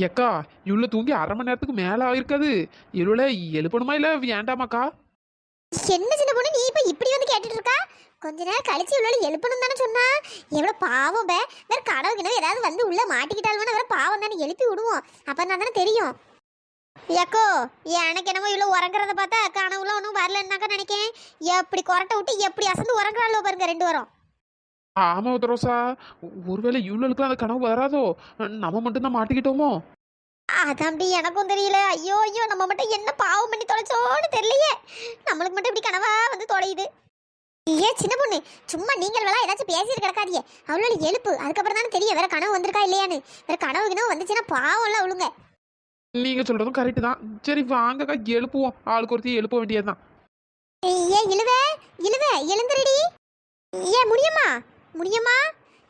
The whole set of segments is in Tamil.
எக்கா இவ்வளோ தூங்கி அரை மணி நேரத்துக்கு மேல ஆயிருக்காது இவ்வளோ எழுப்பணுமா இல்லை வேண்டாமாக்கா என்ன சின்ன பொண்ணு நீ இப்போ இப்படி வந்து கேட்டுட்டு இருக்கா கொஞ்ச நேரம் கழிச்சு இவ்வளோ எழுப்பணும் தானே சொன்னா எவ்வளோ பாவம் பே வேற கடவுக்கினோ ஏதாவது வந்து உள்ள மாட்டிக்கிட்டாலும் வேற பாவம் தானே எழுப்பி விடுவோம் அப்ப தான் தானே தெரியும் ஏக்கோ எனக்கு என்னமோ இவ்வளவு உறங்குறத பார்த்தா கனவுல ஒன்றும் வரலன்னாக்கா நினைக்கேன் எப்படி கொரட்டை விட்டு எப்படி அசந்து உறங்குறாளோ பாருங்க ரெண்டு வாரம் ஆமா உத்தரோசா. ஒருவேளை இவ்வளோக்கு அந்த கனவு வராதோ? நம்ம மட்டும்தான் மாட்டிக்கிட்டோமோ? அதான்டி எனக்கும் தெரியல. ஐயோ ஐயோ நம்ம மட்டும் என்ன பாவம் பண்ணி தொலைச்சோன்னு தெரியலையே. நம்மளுக்கு மட்டும் இப்படி கனவா வந்து தொலையுது. ஏ சின்ன பொண்ணு சும்மா நீங்கள் வேணா ஏதாச்சும் பேசிட்டு கிடக்காதியே அவ்வளோ எழுப்பு. அதுக்கப்புறம் தானே தெரியும் வேற கனவு வந்திருக்கா இல்லையான்னு. வேற கனவு கிணவு வந்துச்சுன்னா பாவம்ல அவளுங்க நீங்க சொல்றதும் கரெக்டு தான். சரி வாங்கக்கா எழுப்புவோம். ஆளுக்கு ஒருத்தி எழுப்ப வேண்டியதுதான். ஏ இழுவ இழுவ எழுந்துருடி. ஏ முடியுமா? முடியுமா?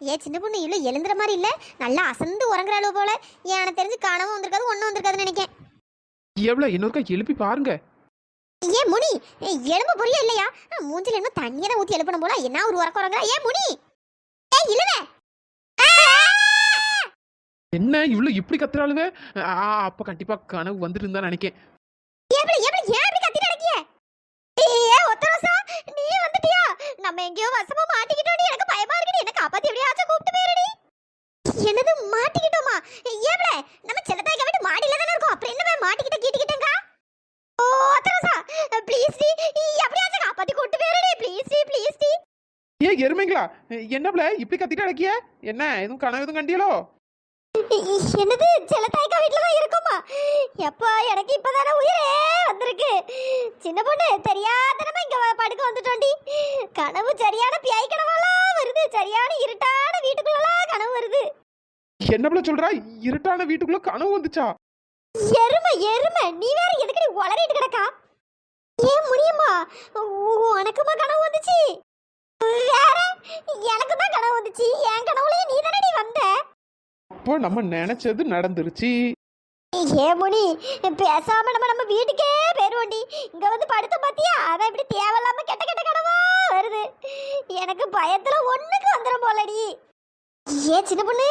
ஏ சின்ன பொண்ணு இவ்வளோ எழுந்துற மாதிரி இல்லை. நல்லா அசந்து உறங்குறாளோ போல. ஏன் எனக்கு தெரிஞ்சு கனவும் வந்திருக்காது ஒன்றும் வந்திருக்காதுன்னு நினைக்கேன். எவ்வளோ இன்னொருக்கா எழுப்பி பாருங்க. ஏன் முனி எலும்பு பொரிய இல்லையா? மூஞ்சில என்ன தண்ணியை தான் ஊத்தி எழுப்பணும் போல. என்ன ஒரு உறக்க உறங்குறா? ஏன் முனி. ஏய் இழுவ என்ன இவ்வளோ இப்படி கத்துறாளுவே ஆ, அப்ப கண்டிப்பா கனவு வந்துட்டு தான் நினைக்கேன். நம்ம எங்கேயோ வசமா மாட்டிக்கிட்டோடி எனக்கு பயமா இருக்குடி. என்ன காப்பாத்தி எப்படியாச்சும் கூப்பிட்டு போயிருடி. என்னது மாட்டிக்கிட்டோமா? ஏப்ல நம்ம செல்லத்தாய் வீட்டு மாடியில தானே இருக்கோம். அப்புறம் என்ன மாட்டிக்கிட்ட கீட்டிக்கிட்டேங்க? ஓ ஒத்தரசா ப்ளீஸ் டி. எப்படியாச்சும் காப்பாத்தி கூப்பிட்டு போயிருடி. ப்ளீஸ் டி ப்ளீஸ் டி. ஏ எருமைங்களா? என்னப்ல இப்படி கத்திட்டு அடக்கிய என்ன எதுவும் கனவு எதுவும் கண்டியலோ? என்னது? செல்லத்தாய்க்கா வீட்டில் தான் இருக்குமா? எப்பா எனக்கு இப்பதானே உயிரே வந்திருக்கு. சின்ன பொண்ணு தெரியாதனமா இங்க படுக்க வந்துட்டோண்டி. கனவு சரியான பியாய் கனவெல்லாம் வருது. சரியான இருட்டான வீட்டுக்குள்ளலாம் கனவு வருது. என்னப்ல சொல்றா? இருட்டான வீட்டுக்குள்ள கனவு வந்துச்சா? எருமை எருமை. நீ வேற எதுக்கடி உளறிட்டு கிடக்கா? ஏன் முடியுமா உனக்குமா கனவு வந்துச்சு? வேற எனக்கு தான் கனவு வந்துச்சு. என் கனவுலயே நீ தானே வந்த? அப்போ நம்ம நினைச்சது நடந்துருச்சு. ஏமுனி முனி பேசாம நம்ம நம்ம வீட்டுக்கே போயிருவோண்டி. இங்க வந்து படுத்த பாத்தியா? அதான் இப்படி தேவையில்லாம கெட்ட கெட்ட கனவா வருது. எனக்கு பயத்துல ஒண்ணுக்கு வந்துடும் போலடி. ஏ சின்ன பொண்ணு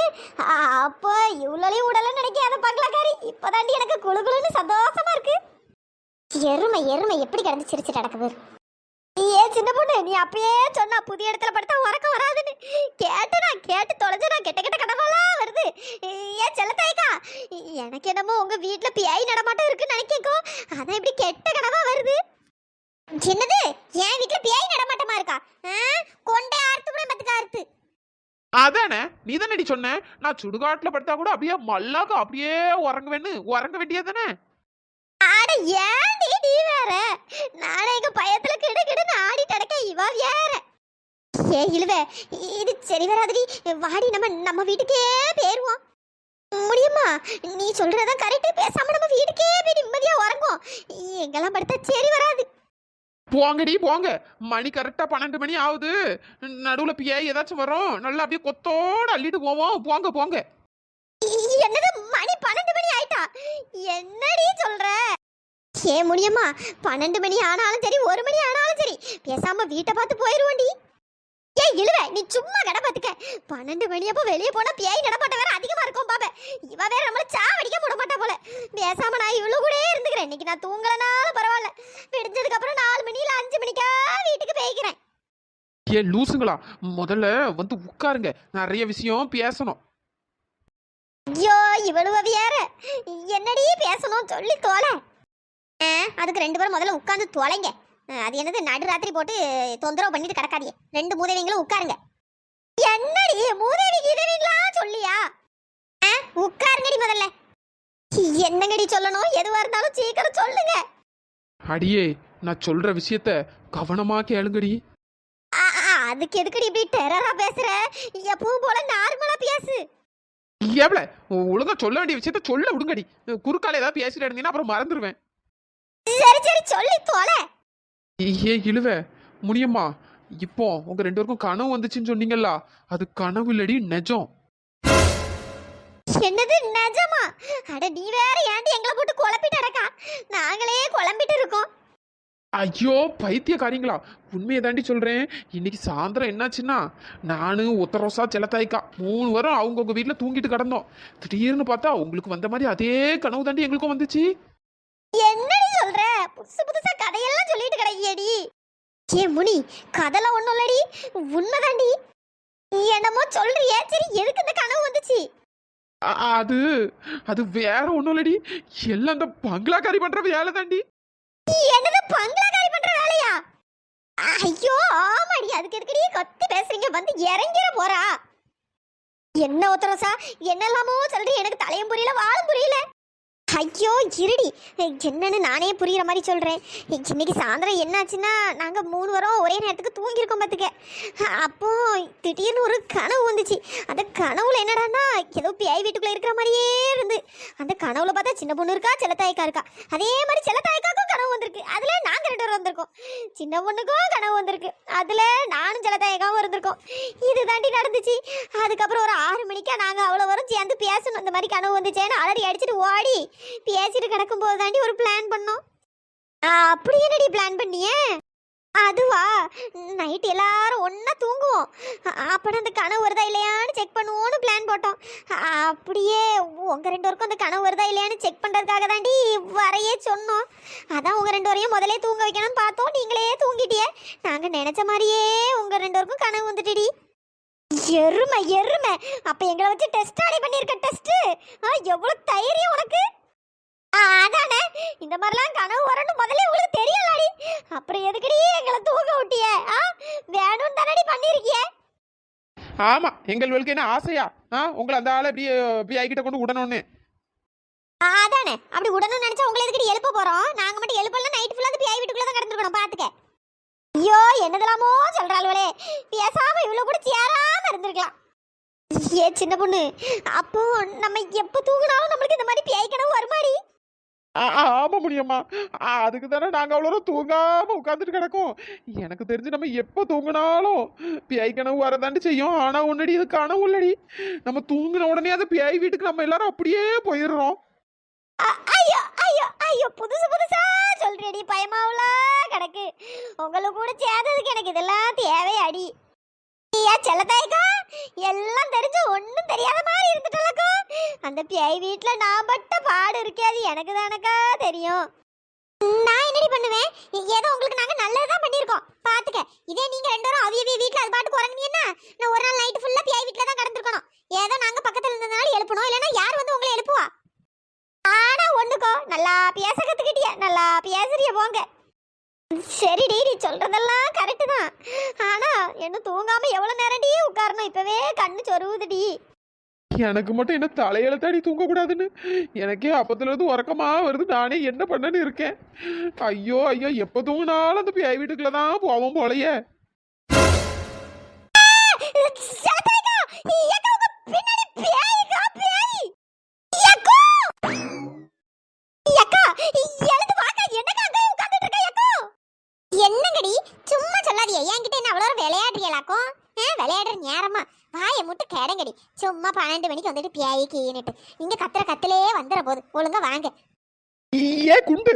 அப்போ இவ்வளோலையும் உடல நினைக்காத பங்களாக்காரி. இப்போதாண்டி எனக்கு குளு குளுன்னு சந்தோஷமா இருக்கு. எருமை எருமை எப்படி கிடந்து சிரிச்சு நடக்குது? பொண்ணு நீ அப்பயே சொன்னா புதிய இடத்துல படுத்தா உறக்கம் வராதுன்னு. கேட்டு நான் கேட்டு தொலைஞ்சு நான் கெட்ட கெட்ட கனவெல்லாம் வருது. ஏன் செல்லத்தாய்க்கா எனக்கு என்னமோ உங்க வீட்ல பியாய் நடமாட்டம் இருக்குன்னு நினைக்கோ அதான் இப்படி கெட்ட கனவா வருது. என்னது என் வீட்ல பியாய் நடமாட்டமா இருக்கா? கொண்டே அறுத்து கூட பத்துக்க அறுத்து அதானே? நீ தானடி சொன்ன? நான் சுடுகாட்டுல படுத்தா கூட அப்படியே மல்லாக்க அப்படியே உறங்குவேன்னு. உறங்க வேண்டியதானே அட ஏன்டி நீ வேற? நானே எங்க பயத்துல கிடு கிடுன்னு ஆடிட்டு இவ வேற ஏ இழுவே இது சரி வராதுடி. வாடி நம்ம நம்ம வீட்டுக்கே பேருவோம் முடியுமா? நீ சொல்றதான் கரெக்ட் பேசாம நம்ம வீட்டுக்கே போய் நிம்மதியா உறங்குவோம். எங்கெல்லாம் படுத்தா சரி வராது. போங்கடி போங்க. மணி கரெக்டா பன்னெண்டு மணி ஆகுது. நடுவுல பிஏ ஏதாச்சும் வரும்? நல்லா அப்படியே கொத்தோட அள்ளிட்டு போவோம். போங்க போங்க. என்னது? மணி பன்னெண்டு மணி ஆயிட்டா? என்னடி சொல்ற? ஏ முடியுமா? பன்னெண்டு மணி ஆனாலும் சரி ஒரு மணி ஆனாலும் சரி. பேசாம வீட்டை பார்த்து போயிருவோண்டி. ஏ இழுவ நீ சும்மா கடை பார்த்துக்க. பன்னெண்டு மணி அப்போ வெளியே போனா பேய் நடமாட்ட வேற அதிகமா இருக்கும் பாப்ப. இவ வேற நம்மள சாவடிக்க விட மாட்டா போல. பேசாம நான் இவ்வளவு கூட இருந்துக்கிறேன். இன்னைக்கு நான் தூங்கலனாலும் பரவாயில்ல. விடிஞ்சதுக்கு அப்புறம் நாலு மணி இல்ல அஞ்சு மணிக்கா வீட்டுக்கு போய்க்கிறேன். ஏ லூசுங்களா முதல்ல வந்து உட்காருங்க. நிறைய விஷயம் பேசணும். ஐயோ இவ்வளவு வேற. என்னடி பேசணும்? சொல்லி தோலை. அதுக்கு ரெண்டு பேரும் முதல்ல உட்காந்து தொலைங்க. அது என்னது நடு ராத்திரி போட்டு தொந்தரவு பண்ணிட்டு கிடக்காதீங்க. ரெண்டு மூதேவிங்களும் உட்காருங்க. என்னடி மூதேவி கீதவிங்களா சொல்லியா? உட்காருங்கடி முதல்ல. என்னங்கடி சொல்லணும்? எதுவா இருந்தாலும் சீக்கிரம் சொல்லுங்க. அடியே நான் சொல்ற விஷயத்த கவனமா கேளுங்கடி. அதுக்கு எதுக்கடி இப்படி டெரரா பேசுற? எப்பவும் போல நார்மலா பேசு. எவ்வளோ ஒழுங்கா சொல்ல வேண்டிய விஷயத்த சொல்ல விடுங்கடி. குறுக்கால ஏதாவது பேசிட்டு இருந்தீங்கன்னா அப்புறம் மறந்துடுவேன் சரி சரி சொல்லி தொலை ஏ இழுவ. முடியுமா இப்போ உங்க ரெண்டு பேருக்கும் கனவு வந்துச்சுன்னு சொன்னீங்கல்ல அது கனவு இல்லடி நிஜம். என்னது நிஜமா? அட நீ வேற ஏன்டி எங்களை போட்டு குழப்பிட்டு அடக்கா நாங்களே குழம்பிட்டு இருக்கோம். ஐயோ பைத்தியக்காரிங்களா. உண்மையை தாண்டி சொல்றேன். இன்னைக்கு சாயந்தரம் என்னாச்சுன்னா நானு ஒத்தரோசா செல்லத்தாய்க்கா மூணு வாரம் அவங்கவுங்க வீட்டில் தூங்கிட்டு கிடந்தோம். திடீர்னு பார்த்தா உங்களுக்கு வந்த மாதிரி அதே கனவு தாண்டி எங்களுக்கும் வந்துச்சு. என்னடி சொல்ற? புதுசு புதுசா கதையெல்லாம் சொல்லிட்டு கிடைக்கியடி. ஏ முனி கதெல்லாம் ஒண்ணும் இல்லடி. உண்மைதாண்டி நீ என்னமோ சொல்றியே. சரி எதுக்கு இந்த கனவு வந்துச்சு? அது அது வேற ஒன்றும் இல்லடி. எல்லாம் அந்த பங்களாக்காரி பண்ற வேலை தாண்டி என்னது பங்களாகாரி பண்ற வேலையா? ஐயோ ஆமாடி. அதுக்கு எதுக்கடி கத்தி பேசுறீங்க? வந்து இறங்கிட போறா. என்ன ஒத்தரசா என்னெல்லாமோ சொல்றீ எனக்கு தலையும் புரியல வாழும் புரியல. ஐயோ இருடி. என்னன்னு நானே புரிகிற மாதிரி சொல்கிறேன் இன்னைக்கு சாயந்தரம் என்னாச்சுன்னா நாங்கள் மூணு வாரம் ஒரே நேரத்துக்கு தூங்கியிருக்கோம் பார்த்துக்க அப்போ திடீர்னு ஒரு கனவு வந்துச்சு. அந்த கனவுல என்னடான்னா ஏதோ பேய் வீட்டுக்குள்ளே இருக்கிற மாதிரியே இருந்து. அந்த கனவுல பார்த்தா சின்ன பொண்ணு இருக்கா செல்லத்தாய்க்கா இருக்கா? அதே மாதிரி செல்லத்தாய்க்காக்கும் கனவு வந்திருக்கு. அதில் நாங்கள் ரெண்டு பேரும் வந்திருக்கோம். சின்ன பொண்ணுக்கும் கனவு வந்திருக்கு. அதில் நானும் செல்லத்தாய்க்காவும் இருந்திருக்கோம். இது தாண்டி நடந்துச்சு. அதுக்கப்புறம் ஒரு ஆறு மணிக்கா நாங்கள் அவ்வளோ வரும் சேர்ந்து பேசணும். இந்த மாதிரி கனவு வந்துச்சேன்னு அலறி அடிச்சுட்டு ஓடி பேசிட்டு கிடக்கும் போது தாண்டி ஒரு பிளான் பண்ணோம். ஆ, அப்படி என்னடி பிளான் பண்ணியே? அதுவா? நைட் எல்லாரும் ஒன்றா தூங்குவோம். அப்புறம் அந்த கனவு வருதா இல்லையான்னு செக் பண்ணுவோன்னு பிளான் போட்டோம். அப்படியே உங்க ரெண்டு பேருக்கும் அந்த கனவு வருதா இல்லையான்னு செக் பண்றதுக்காக தாண்டி வரையே சொன்னோம். அதான் உங்க ரெண்டு வரையும் முதலே தூங்க வைக்கணும்னு பார்த்தோம். நீங்களே தூங்கிட்டியே. நாங்க நினைச்ச மாதிரியே உங்க ரெண்டு பேருக்கும் கனவு வந்துட்டுடி. எருமை எருமை. அப்ப எங்களை வச்சு டெஸ்ட் ஆடி பண்ணிருக்க டெஸ்ட் எவ்வளவு தைரியம் உனக்கு? ஆ, அதானே? இந்த மாதிரிலாம் கனவு வரணும். முதல்ல உங்களுக்கு தெரியலடி அப்புறம் எதுக்குடி எங்களை தூங்க விட்டிய? ஆ? வேணும்னு தானடி பண்ணிருக்கிய ஆமா எங்களுக்கு என்ன ஆசையா? ஆ? உங்களை அந்த ஆளை இப்படி இப்படி ஆகிட்ட கொண்டு விடணும்னு. அதானே. அப்படி உடனும் நினைச்சா உங்களை எதுக்கடி எழுப்ப போறோம்? நாங்க மட்டும் எழுப்பலாம் நைட் ஃபுல்லா அந்த பிஐ வீட்டுக்குள்ள தான் கிடந்துருக்கணும் பாத்துக்க. ஐயோ என்னதெல்லாமோ சொல்றாளுவளே பேசாம இவ்வளவு கூட சேராம இருந்திருக்கலாம். ஏ சின்ன பொண்ணு அப்போ நம்ம எப்ப தூங்கினாலும் நம்மளுக்கு இந்த மாதிரி பிஐ கனவு வருமாடி? ஆ, ஆ, ஆமா முடியம்மா அதுக்கு தானே நாங்க அவ்வளோ தூங்காம உட்காந்துட்டு கிடக்கோம். எனக்கு தெரிஞ்சு நம்ம எப்போ தூங்கினாலும் பிஐ கனவு வரதாண்டு செய்யும். ஆனா உன்னடி இது கனவு இல்லடி. நம்ம தூங்கின உடனே அந்த பிஐ வீட்டுக்கு நம்ம எல்லாரும் அப்படியே போயிடுறோம். அ- ஐயோ ஐயோ ஐயோ புதுசு புதுசா சொல்றேடி பயமாவுலா கிடக்கு. உங்களை கூட சேர்ந்ததுக்கு எனக்கு இதெல்லாம் தேவையாடி. ஏன் செல்லத்தாய்க்கா எல்லாம் தெரிஞ்சு ஒன்றும் தெரியாத மாதிரி இருந்துட்டலக்கா அந்த பிஐ வீட்டில் நான் பட்ட பாடு இருக்கே அது எனக்கு தானக்கா தெரியும். நான் என்னடி பண்ணுவேன்? ஏதோ உங்களுக்கு நாங்க நல்லதுதான் பண்ணியிருக்கோம். பாத்துக்க. இதே நீங்க ரெண்டு பேரும் அவிய வீட்ல அது பாட்டு உறங்குனீங்கன்னா நான் ஒரு நாள் நைட் ஃபுல்லா பிஐ வீட்ல தான் கடந்திருக்கணும். ஏதோ நாங்க பக்கத்துல இருந்ததுனால எழுப்பணும் இல்லைன்னா யார் வந்து உங்களை எழுப்புவா? ஆனா ஒண்ணுக்கோ நல்லா பேச கத்துக்கிட்டிய? நல்லா பேசுறிய போங்க. சரிடி நீ சொல்றதெல்லாம் கரெக்டு தான். ஆனா என்ன தூங்காம எவ்வளவு நேரடி உட்காரணும்? இப்பவே கண்ணு சொருவுதுடி. எனக்கு மட்டும் என்ன தலையெழுத்தாடி தூங்கக்கூடாதுன்னு? எனக்கே அப்பத்துல இருந்து உறக்கமா வருது. நானே என்ன பண்ணேன்னு இருக்கேன். ஐயோ ஐயோ எப்போ தூங்கினாலும் அந்த பிஐ வீட்டுக்குள்ள தான் போவோம் போலயே. என்னங்கடி சும்மா சொல்லாதீங்க என்கிட்ட என்ன அவ்வளோ விளையாடுறீங்களாக்கும்? விளையாடுற நேரமா? வாயை முட்டு கேடங்கடி சும்மா பன்னெண்டு மணிக்கு வந்துட்டு பியாயி கீனுட்டு. இங்க கத்துற கத்திலே வந்துற போது. ஒழுங்கா வாங்க. ஏ குண்டு.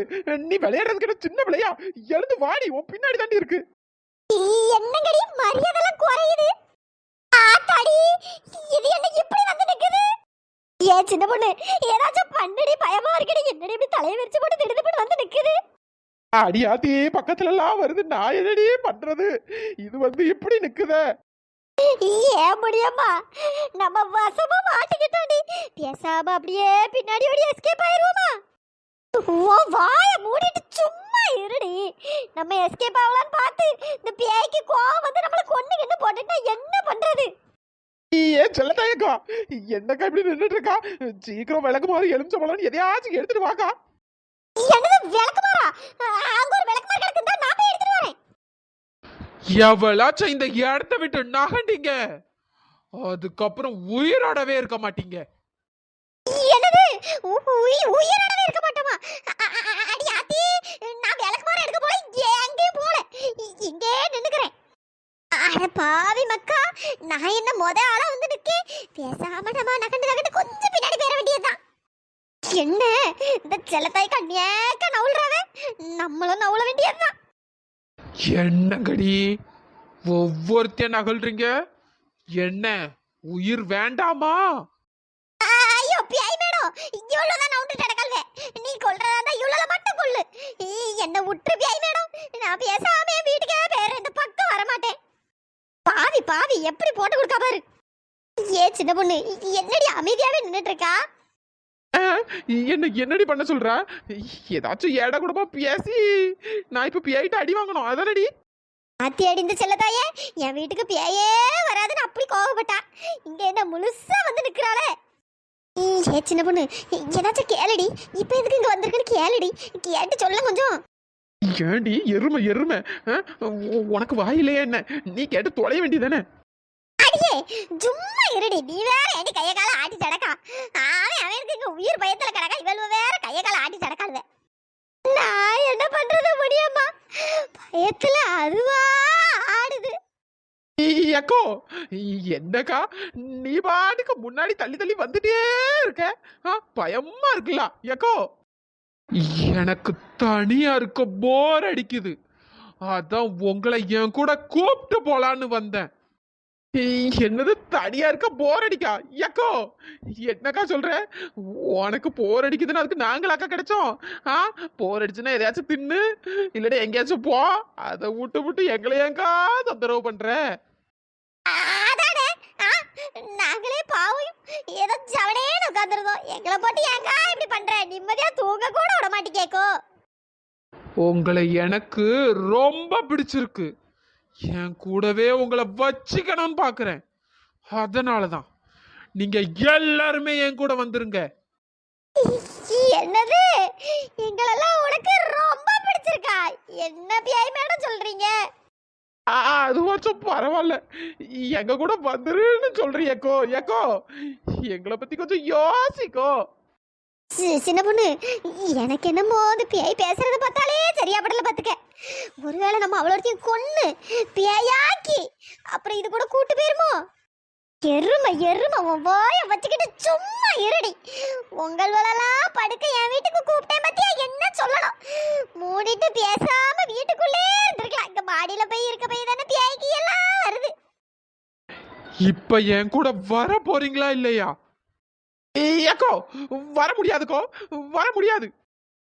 நீ விளையாடுறதுக்கு சின்ன பிள்ளையா? எழுந்து வாடி. உன் பின்னாடி தாண்டி இருக்கு. என்னங்கடி? மரியாதைலாம் குறையுது. ஆத்தாடி இது என்ன இப்படி வந்து நிக்குது? ஏ சின்ன பொண்ணு ஏதாச்சும் பண்ணடி. பயமா இருக்கடி. என்னடி இப்படி தலையை விரிச்சு போட்டு திடுதிப்புன்னு வந்து நிக்குது? அடியாத்தி பக்கத்துல எல்லாம் வருது. நான் என்னடி பண்றது? இது வந்து இப்படி நிக்குதே. ஏன் முடியம்மா நம்ம வசமா மாட்டிக்கிட்டோடி பேசாம அப்படியே பின்னாடி ஓடி எஸ்கேப் ஆயிருவோமா? உன் வாய மூடிட்டு சும்மா இருடி. நம்ம எஸ்கேப் ஆகலான்னு பார்த்து இந்த பேய்க்கு கோவம் வந்து நம்மள கொண்டு கிண்டு போட்டுட்டா என்ன பண்றது? ஏ செல்லத்தாயக்கா என்னக்கா இப்படி நின்னுட்டு இருக்கா சீக்கிரம் விளக்கு மாதிரி எலுமிச்சம்பழம் எதையாச்சும் எடுத்துட்டு வாக்கா. என்னது விளக்குமாரா அங்க ஒரு விளக்குமார் கிடக்குதா நான் போய் எடுத்துட்டு வரேன் எவ்வளாச்சும் இந்த இடத்த விட்டு நகண்டிங்க அதுக்கப்புறம் உயிரோடவே இருக்க மாட்டீங்க. என்னது? உ- உயி- உயிரோடவே இருக்க மாட்டோமா? அ- அ- அடி ஆத்தி நான் விளக்குமார எடுக்க போல எங்கேயும் போல. இ- இங்கே நின்னுக்கிறேன். அட பாவி மக்கா நான் என்ன முத ஆளா வந்து நிக்கேன்? பேசாம நம்ம நகண்டு நகண்டு கொஞ்சம் பின்னாடி பேர வேண்டியதுதான். என்ன? இந்த செல்லத்தாய் கண்ணியாக்க நவுல்றாவே நம்மளும் நவுல வேண்டியதுதான். என்னங்கடி? ஒவ்வொருத்தையும் நகல்றீங்க? என்ன உயிர் வேண்டாமா? ஐயோ பியாய் மேடம் இவ்வளவுதான் நான் உண்டு கிடக்கல்வே நீ கொல்றதா இருந்தா இவ்வளவு மட்டும் கொல்லு. என்ன விட்டு பியாய் மேடம். நான் பேசாமே வீட்டுக்கே பேர இந்த பக்கம் வர மாட்டேன் பாவி பாவி எப்படி போட்டு கொடுக்க பாரு. ஏ சின்ன பொண்ணு என்னடி அமைதியாவே நின்னுட்டு இருக்கா? என்ன என்னடி பண்ண சொல்ற? ஏதாச்சும் ஏட கூடமா பேசி. நான் இப்ப பியாயிட்டு அடி வாங்கணும். அதானடி? அத்தி அடிந்த செல்லதாயே என் வீட்டுக்கு பேயே வராதுன்னு அப்படி கோவப்பட்டா. இங்க என்ன முழுசா வந்து நிக்கிறாளே? ஏ சின்ன பொண்ணு ஏதாச்சும் கேளுடி. இப்ப எதுக்கு இங்க வந்திருக்குன்னு கேளுடி. கேட்டு சொல்ல கொஞ்சம். ஏண்டி எருமை எருமை. உனக்கு வாயிலையே என்ன? நீ கேட்டு தொலைய வேண்டியதானே அடியே சும்மா இருடி. நீ வேற ஏடி கைய கால ஆட்டி இங்க உயிர் பயத்துல கிடக்கா இவள் வேற கைய கால ஆட்டி சடக்காளுவ. நான் என்ன பண்றது முடியுமா? பயத்துல அதுவா ஆடுது. ஐயக்கோ என்னக்கா நீ பாட்டுக்கு முன்னாடி தள்ளி தள்ளி வந்துட்டே இருக்க. ஆ, பயமா இருக்குல்ல ஏக்கோ எனக்கு தனியா இருக்க போர் அடிக்குது. அதான் உங்களை என் கூட கூப்பிட்டு போலான்னு வந்தேன். என்னது தனியா இருக்க? போர் அடிக்கா. எக்கோ என்னக்கா சொல்ற? உனக்கு போர் அடிக்குதுன்னு அதுக்கு நாங்களாக்கா கிடைச்சோம். ஆ போர் அடிச்சுன்னா எதையாச்சும் தின்னு இல்லடா எங்கேயாச்சும் போ. அதை விட்டு விட்டு எங்களை ஏங்கா தொந்தரவு பண்ற? நாங்களே பாவம். ஏதோ ஜவனேன்னு உட்காந்துருந்தோம் எங்களை போட்டு ஏங்கா இப்படி பண்ற? நிம்மதியா தூங்க கூட விட மாட்டேங்கேக்கோ உங்களை எனக்கு ரொம்ப பிடிச்சிருக்கு. என் கூடவே உங்களை வச்சுக்கணும்னு பார்க்குறேன். அதனால தான் நீங்க எல்லாருமே என் கூட வந்துருங்க. என்னது? எங்களெல்லாம் உனக்கு ரொம்ப பிடிச்சிருக்கா. என்ன பியாய் மேடம் சொல்றீங்க? அதுவாச்சும் பரவாயில்ல. எங்க கூட வந்துருன்னு சொல்றீ எக்கோ எங்களை பத்தி கொஞ்சம் யோசிக்கோ. சின்ன பொண்ணு எனக்கு என்னமோ அது பேய் பேசுறத பார்த்தாலே சரியா படல பாத்துக்க ஒருவேளை நம்ம அவ்வளோத்தையும் கொன்று பேயாக்கி அப்புறம் இது கூட கூட்டு போயிருமோ? எருமை எருமை உன் வாய வச்சுக்கிட்டு சும்மா இருடி. உங்களெல்லாம் படுக்க என் வீட்டுக்கு கூப்பிட்டேன் பத்தியா? என்ன சொல்லணும்? மூடிட்டு பேசாம வீட்டுக்குள்ளே இருந்திருக்கலாம். இங்க மாடியில போய் இருக்க போய் தானே பேய்க்கு எல்லாம் வருது. இப்ப என் கூட வர போறீங்களா இல்லையா ஏக்கோ வர முடியாதுக்கோ வர முடியாது.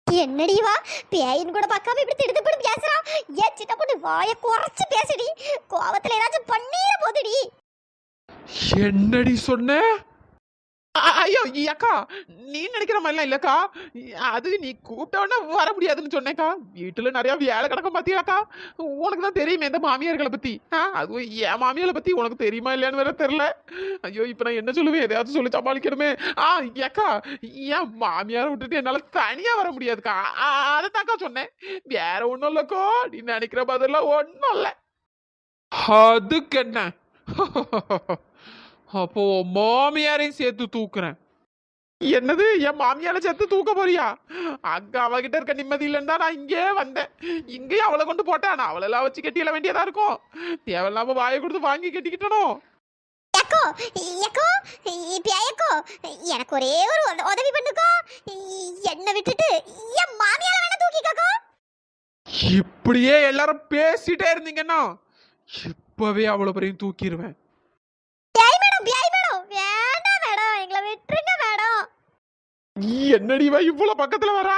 என்னடி வா பேயின் கூட பார்க்காம இப்படி திடுத்து போட்டு பேசுறான் ஏன் சின்ன பொண்ணு வாய குறைச்சு பேசுடி? கோவத்துல ஏதாச்சும் பண்ணிட போதுடி. என்னடி சொன்ன? ஐயோ அக்கா நீ நினைக்கிற மாதிரிலாம் இல்லக்கா. அது நீ கூப்பிட்டவன வர முடியாதுன்னு சொன்னேக்கா. வீட்டுல நிறைய வேலை கிடக்கும் பாத்தியாக்கா. உனக்கு தான் தெரியுமே இந்த மாமியார்களை பத்தி. ஆ, அதுவும் என் மாமியாரை பத்தி உனக்கு தெரியுமா இல்லையான்னு வேற தெரியல. ஐயோ இப்ப நான் என்ன சொல்லுவேன்? எதையாச்சும் சொல்லி சமாளிக்கணுமே. ஆ அக்கா என் மாமியாரை விட்டுட்டு என்னால தனியா வர முடியாதுக்கா. அதை தாக்கா சொன்னேன். வேற ஒன்றும் இல்லக்கோ. நீ நினைக்கிற பதிலாம் ஒன்றும் இல்லை. அதுக்கு என்ன அப்போ மாமியாரையும் சேர்த்து தூக்குறேன். என்னது? என் மாமியார சேர்த்து தூக்க போறியா? அங்க அவகிட்ட இருக்க நிம்மதி இல்லைன்னு தான் நான் இங்கே வந்தேன். இங்கேயும் அவளை கொண்டு போட்டேன். நான் அவளெல்லாம் வச்சு கட்டியில வேண்டியதா இருக்கும். தேவையில்லாம வாயை கொடுத்து வாங்கி கட்டிக்கிட்டனும் எனக்கு ஒரே ஒரு உத- உதவி பண்ணுக்கோ. என்ன விட்டுட்டு என் மாமியார வேணா தூக்கிக்கோ இப்படியே எல்லாரும் பேசிட்டே இருந்தீங்கன்னா இப்பவே அவ்வளவு பெரிய தூக்கிடுவேன் பியாய் மேடம் பியாய் மேடம் வேண்டாம் மேடம் எங்களை விட்டுருங்க மேடம் நீ என்னடி இவ்வளவு பக்கத்துல வரா?